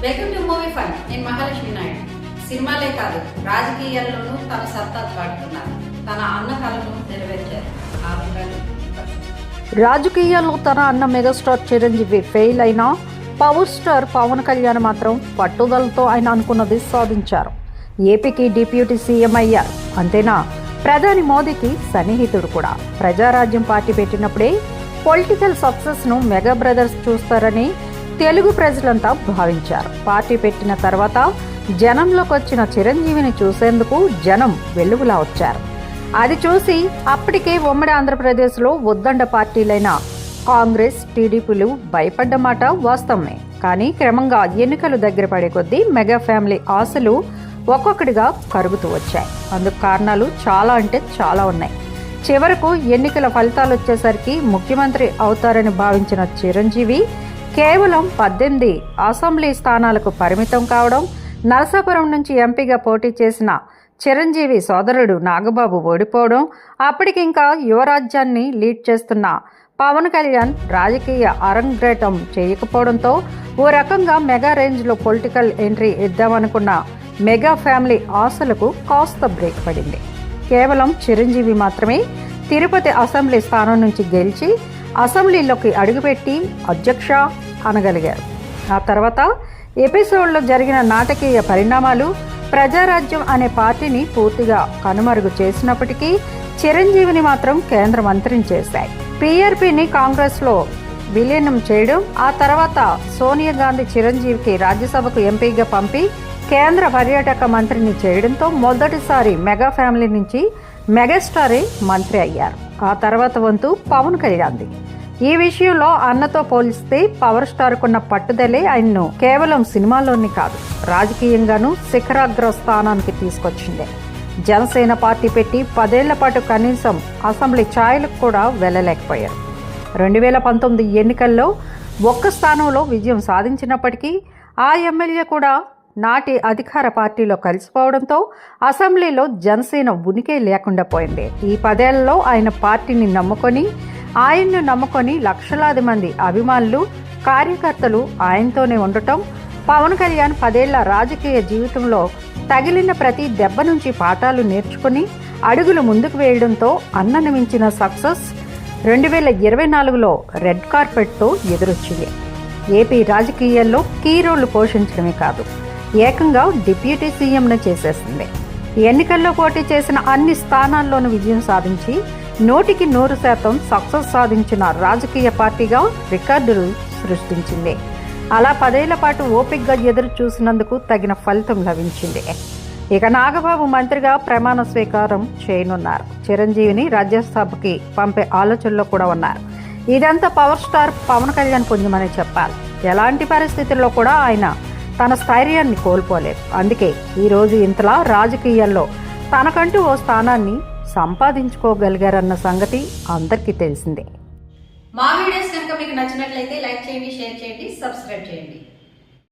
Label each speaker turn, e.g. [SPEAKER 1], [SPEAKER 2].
[SPEAKER 1] Welcome to movie fun. నేను మహాలక్ష్మి నాయుడు. సినిమాలే కాదు రాజకీయాల్లోనూ తన సత్తా చాటుతున్నారు తన అన్న కలను నెరవేర్చారు. ఆ
[SPEAKER 2] రాజకీయాల్లో తన అన్న మెగాస్టార్ చిరంజీవి ఫెయిల్ అయినా పవర్ స్టార్ పవన్ కళ్యాణ్ మాత్రం పట్టుదలతో ఆయన అనుకున్నది సాధించారు. ఏపీకి డిప్యూటీ సీఎం అయ్యారు. అంతేనా? ప్రధాని మోదీకి సన్నిహితుడు కూడా. ప్రజారాజ్యం పార్టీ పెట్టినప్పుడే పొలిటికల్ సక్సెస్ను మెగా బ్రదర్స్ చూస్తారని తెలుగు ప్రజలంతా భావించారు. పార్టీ పెట్టిన తర్వాత జనంలోకి వచ్చిన చిరంజీవిని చూసేందుకు జనం వెలుగులా వచ్చారు. అది చూసి అప్పటికే ఉమ్మడి ఆంధ్రప్రదేశ్లో ఉద్దండ పార్టీలైన కాంగ్రెస్ టీడీపీలు భయపడ్డమాట వాస్తవమే. కానీ క్రమంగా ఎన్నికలు దగ్గర పడే కొద్దీ మెగా ఫ్యామిలీ ఆశలు ఒక్కొక్కటిగా కరుగుతూ వచ్చాయి. అందుకు కారణాలు చాలా అంటే చాలా ఉన్నాయి. చివరకు ఎన్నికల ఫలితాలు వచ్చేసరికి ముఖ్యమంత్రి అవుతారని భావించిన చిరంజీవి కేవలం పద్దెనిమిది అసెంబ్లీ స్థానాలకు పరిమితం కావడం నరసాపురం నుంచి ఎంపీగా పోటీ చేసిన చిరంజీవి సోదరుడు నాగబాబు ఓడిపోవడం అప్పటికింకా యువరాజ్యాన్ని లీడ్ చేస్తున్న పవన్ కళ్యాణ్ రాజకీయ అరంగేటం చేయకపోవడంతో ఓ రకంగా మెగా రేంజ్లో పొలిటికల్ ఎంట్రీ ఇద్దామనుకున్న మెగా ఫ్యామిలీ ఆశలకు కాస్త బ్రేక్ పడింది. కేవలం చిరంజీవి మాత్రమే తిరుపతి అసెంబ్లీ స్థానం నుంచి గెలిచి అసెంబ్లీలోకి అడుగుపెట్టి అధ్యక్ష అనగలిగారు. ఆ తర్వాత ఎపిసోడ్లో జరిగిన నాటకీయ పరిణామాలు ప్రజారాజ్యం అనే పార్టీని పూర్తిగా కనుమరుగు చేసినప్పటికీ చిరంజీవిని మాత్రం కేంద్ర మంత్రిని చేశాయి. పీఆర్పీని కాంగ్రెస్లో విలీనం చేయడం ఆ తర్వాత సోనియా గాంధీ చిరంజీవికి రాజ్యసభకు ఎంపీగా పంపి కేంద్ర పర్యాటక మంత్రిని చేయడంతో మొదటిసారి మెగా ఫ్యామిలీ నుంచి మెగాస్టారే మంత్రి అయ్యారు. ఆ తర్వాత వంతు పవన్ కళ్యాణ్ది ఈ విషయంలో అన్నతో పోలిస్తే పవర్ స్టార్కున్న పట్టుదలే ఆయన్ను కేవలం సినిమాలోని కాదు రాజకీయంగానూ శిఖరాగ్ర స్థానానికి తీసుకొచ్చిందే. జనసేన పార్టీ పెట్టి పదేళ్ళ పాటు కనీసం అసెంబ్లీ ఛాయలకు కూడా వెళ్ళలేకపోయారు. రెండు వేల పంతొమ్మిది ఎన్నికల్లో ఒక్క స్థానంలో విజయం సాధించినప్పటికీ ఆ ఎమ్మెల్యే కూడా నాటి అధికార పార్టీలో కలిసిపోవడంతో అసెంబ్లీలో జనసేన ఉనికి లేకుండా పోయింది. ఈ పదేళ్ళలో ఆయన పార్టీని నమ్ముకొని ఆయన్ను నమ్ముకొని లక్షలాది మంది అభిమానులు కార్యకర్తలు ఆయనతోనే ఉండటం పవన్ కళ్యాణ్ పదేళ్ళ రాజకీయ జీవితంలో తగిలిన ప్రతి దెబ్బ నుంచి పాఠాలు నేర్చుకుని అడుగులు ముందుకు వేయడంతో అన్నను మించిన సక్సెస్ రెండు వేల ఇరవై నాలుగులో రెడ్ కార్పెట్తో ఎదురొచ్చింది. ఏపీ రాజకీయాల్లో కీ రోల్ పోషించడమే కాదు. ఏకంగా డిప్యూటీ సీఎంను చేసేసింది. ఎన్నికల్లో పోటీ చేసిన అన్ని స్థానాల్లోనూ విజయం సాధించి నూటికి నూరు శాతం సక్సెస్ సాధించిన రాజకీయ పార్టీగా రికార్డులు సృష్టించింది. అలా పదేళ్ళ పాటు ఓపిక్గా ఎదురు చూసినందుకు తగిన ఫలితం లభించింది. ఇక నాగబాబు మంత్రిగా ప్రమాణ స్వీకారం చేయనున్నారు. చిరంజీవిని రాజ్యసభకి పంపే ఆలోచనలో కూడా ఉన్నారు. ఇదంతా పవర్ స్టార్ పవన్ కళ్యాణ్ పుణ్యమని చెప్పాలి. ఎలాంటి పరిస్థితుల్లో కూడా ఆయన తన స్థైర్యాన్ని కోల్పోలేదు. అందుకే ఈరోజు ఇంతలా రాజకీయాల్లో తనకంటూ ఓ స్థానాన్ని సంపాదించుకోగలిగారన్న సంగతి అందరికీ తెలిసిందే.
[SPEAKER 1] మా వీడియోస్ కనుక మీకు నచ్చినట్లయితే లైక్ చేయండి షేర్ చేయండి సబ్స్క్రైబ్ చేయండి.